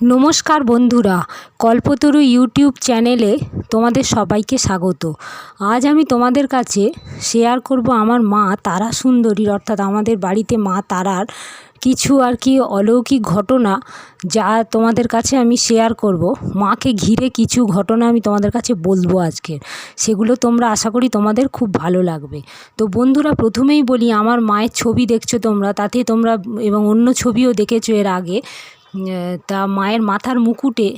নমস্কার বন্ধুরা, কল্পতরু ইউটিউব চ্যানেলে তোমাদের সবাইকে স্বাগত। আজ আমি তোমাদের কাছে শেয়ার করব আমার মা তারা সুন্দরীর অর্থাৎ আমাদের বাড়িতে মা তারার কিছু আর কি অলৌকিক ঘটনা যা তোমাদের কাছে আমি শেয়ার করব। মাকে ঘিরে কিছু ঘটনা আমি তোমাদের কাছে বলব আজকে। সেগুলো তোমরা আশা করি তোমাদের খুব ভালো লাগবে। তো বন্ধুরা, প্রথমেই বলি, আমার মায়ের ছবি দেখছ তোমরা, তাতে তোমরা এবং অন্য ছবিও দেখেছ এর আগে। তা মায়ের মাথার মুকুটে,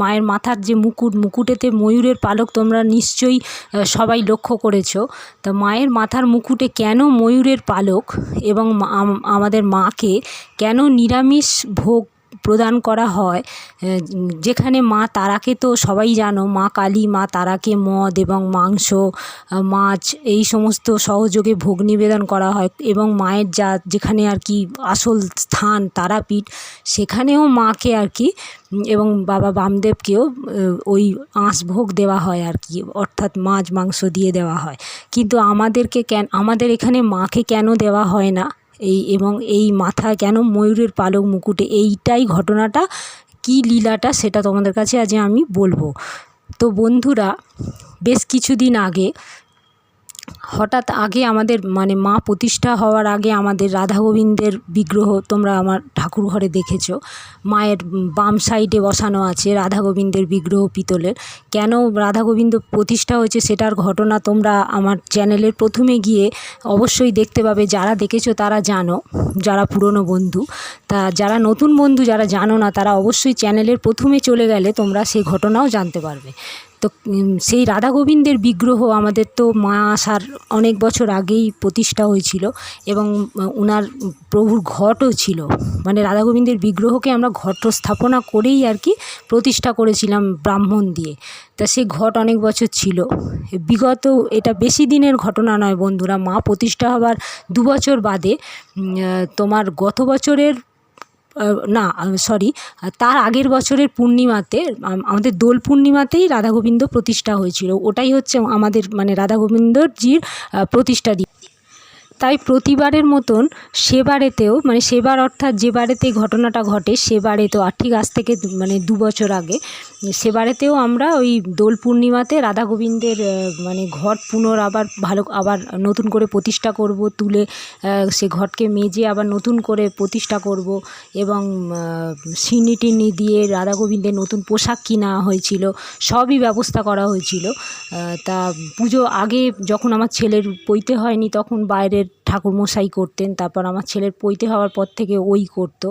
মায়ের মাথার যে মুকুট, মুকুটেতে ময়ূরের পালক তোমরা নিশ্চয়ই সবাই লক্ষ্য করেছ। তা মায়ের মাথার মুকুটে কেন ময়ূরের পালক এবং আমাদের মাকে কেন নিরামিষ ভোগ প্রদান করা হয় যেখানে মা তারাকে তো সবাই জানো, মা কালী, মা তারাকে মদ এবং মাংস মাছ এই সমস্ত সহযোগে ভোগ নিবেদন করা হয় এবং মায়ের যা, যেখানে আর কি আসল স্থান তারাপীঠ, সেখানেও মাকে আর কি এবং বাবা বামদেবকেও ওই আঁশ ভোগ দেওয়া হয় আর কি, অর্থাৎ মাছ, মাংস দিয়ে দেওয়া হয়। কিন্তু আমাদেরকে কেন, আমাদের এখানে মাকে কেন দেওয়া হয় না? এই এবং এই মাথা কেন ময়ূরের পালক মুকুটে? এইটাই ঘটনাটা, কী লীলাটা সেটা তোমাদের কাছে আজ আমি বলব। তো বন্ধুরা, বেশ কিছুদিন আগে হঠাৎ আগে আমাদের মানে মা প্রতিষ্ঠা হওয়ার আগে আমাদের রাধা গোবিন্দের বিগ্রহ তোমরা আমার ঠাকুর ঘরে দেখেছ। মায়ের বাম সাইডে বসানো আছে রাধা গোবিন্দের বিগ্রহ পিতলের। কেন রাধা গোবিন্দ প্রতিষ্ঠা হয়েছে সেটার ঘটনা তোমরা আমার চ্যানেলের প্রথমে গিয়ে অবশ্যই দেখতে পাবে। যারা দেখেছ তারা জানো, যারা পুরনো বন্ধু, তা যারা নতুন বন্ধু যারা জানো না, তারা অবশ্যই চ্যানেলের প্রথমে চলে গেলে তোমরা সেই ঘটনাও জানতে পারবে। তো সেই রাধা গোবিন্দের বিগ্রহ আমাদের তো মা আসার অনেক বছর আগেই প্রতিষ্ঠা হয়েছিল এবং ওনার প্রভুর ঘটও ছিল। মানে রাধা গোবিন্দের বিগ্রহকে আমরা ঘট স্থাপনা করেই আর কি প্রতিষ্ঠা করেছিলাম ব্রাহ্মণ দিয়ে। তা সে ঘট অনেক বছর ছিল। বিগত এটা বেশি দিনের ঘটনা নয় বন্ধুরা, মা প্রতিষ্ঠা হবার দু বছর বাদে তোমার গত বছরের না সরি তার আগের বছরের পূর্ণিমাতে আমাদের দোল পূর্ণিমাতেই রাধা গোবিন্দ প্রতিষ্ঠা হয়েছিল। ওটাই হচ্ছে আমাদের মানে রাধা গোবিন্দজির প্রতিষ্ঠা তাই প্রতিবারের মতন সেবারেতেও মানে সেবার অর্থাৎ যে বারেতে ঘটনাটা ঘটে সে বারেতেও আর ঠিক আজ থেকে মানে দু বছর আগে, সেবারেতেও আমরা ওই দোল পূর্ণিমাতে রাধা গোবিন্দের মানে ঘট পুনর আবার ভালো, আবার নতুন করে প্রতিষ্ঠা করব, তুলে সে ঘটকে মেজে আবার নতুন করে প্রতিষ্ঠা করব এবং সিন্নি টিন্নি দিয়ে রাধা গোবিন্দের নতুন পোশাক কিনা হয়েছিল, সবই ব্যবস্থা করা হয়েছিল। তা পুজো আগে যখন আমার ছেলের পইতে হয়নি, তখন বাইরের ঠাকুরমশাই করতেন, তারপর আমার ছেলের পৈতে হওয়ার পর থেকে ওই করতো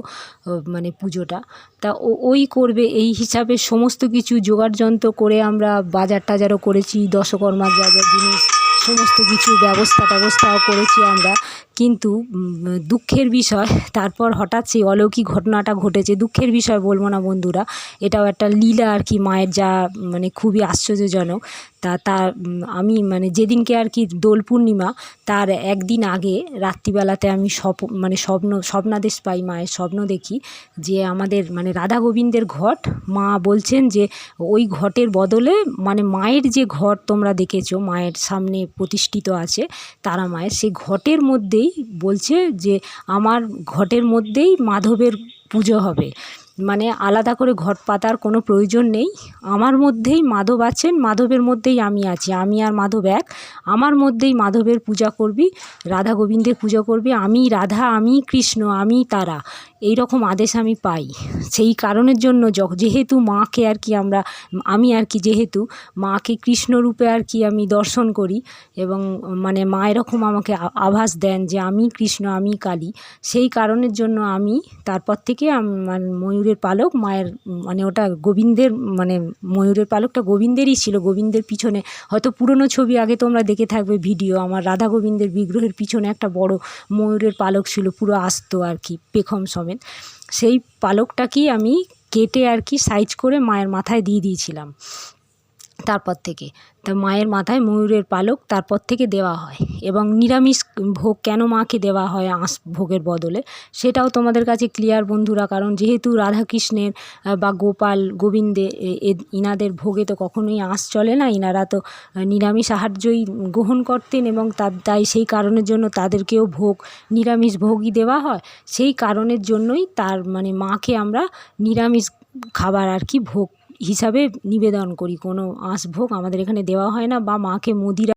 মানে পুজোটা। তা ওই করবে, এই হিসাবে সমস্ত কিছু জোগাড় যন্ত্র করে আমরা বাজার টাজারও করেছি, দশকর্মার যা যা জিনিস, সমস্ত কিছু ব্যবস্থা ট্যবস্থাও করেছি আমরা। কিন্তু দুঃখের বিষয়, তারপর হঠাৎ সেই অলৌকিক ঘটনাটা ঘটেছে। দুঃখের বিষয় বলব না বন্ধুরা, এটাও একটা লীলা আর কি, মায়ের যা মানে খুবই আশ্চর্যজনক। তা তার আমি মানে যেদিনকে আর কি দোল পূর্ণিমা, তার একদিন আগে রাত্রিবেলাতে আমি স্বপ মানে স্বপ্ন, স্বপ্নাদেশ পাই মায়ের স্বপ্ন দেখি যে আমাদের মানে রাধা গোবিন্দের ঘট। মা বলছেন যে ওই ঘটের বদলে মানে মায়ের যে ঘট তোমরা দেখেছ, মায়ের সামনে প্রতিষ্ঠিত আছে, তারা মায়ের সেই ঘটের মধ্যেই বলছে যে আমার ঘটের মধ্যেই মাধবের পুজো হবে। মানে আলাদা করে ঘট পাতার কোনো প্রয়োজন নেই। আমার মধ্যেই মাধব আছেন, মাধবের মধ্যেই আমি আছি। আমি আর মাধব এক। আমার মধ্যেই মাধবের পূজা করবি, রাধা গোবিন্দের পুজো করবি। আমি রাধা, আমি কৃষ্ণ, আমি তারা। এই রকম আদেশ আমি পাই। সেই কারণের জন্য যেহেতু মাকে আর কি আমরা, আমি আর কি যেহেতু মাকে কৃষ্ণরূপে আর কি আমি দর্শন করি এবং মানে মা এরকম আমাকে আভাস দেন যে আমি কৃষ্ণ, আমি কালী, সেই কারণের জন্য আমি তারপর থেকে মানে ময়ূরের পালক, মায়ের মানে ওটা গোবিন্দের মানে ময়ূরের পালকটা গোবিন্দেরই ছিল। গোবিন্দের পিছনে হয়তো পুরনো ছবি আগে তোমরা দেখে থাকবে, ভিডিও, আমার রাধা গোবিন্দের বিগ্রহের পিছনে একটা বড় ময়ূরের পালক ছিল, পুরো আস্ত আর কি, পেখম সমেত। সেই পালকটাকেই আমি কেটে আর কি সাইজ করে মায়ের মাথায় দিয়ে দিয়েছিলাম। তারপর থেকে। তা মায়ের মাথায় ময়ূরের পালক তারপর থেকে দেওয়া হয় এবং নিরামিষ ভোগ কেন মাকে দেওয়া হয় আঁশ ভোগের বদলে, সেটাও তোমাদের কাছে ক্লিয়ার বন্ধুরা, কারণ যেহেতু রাধাকৃষ্ণের বা গোপাল, গোবিন্দে ইনাদের ভোগে তো কখনোই আঁশ চলে না, ইনারা তো নিরামিষ আহার্যই গ্রহণ করতেন এবং তার, তাই সেই কারণের জন্য তাদেরকেও ভোগ, নিরামিষ ভোগই দেওয়া হয়। সেই কারণের জন্যই তার মানে মাকে আমরা নিরামিষ খাবার আর কি ভোগ হিসাবে নিবেদন করি। কোনো আঁশভোগ আমাদের এখানে দেওয়া হয় না বা মাকে মদিরা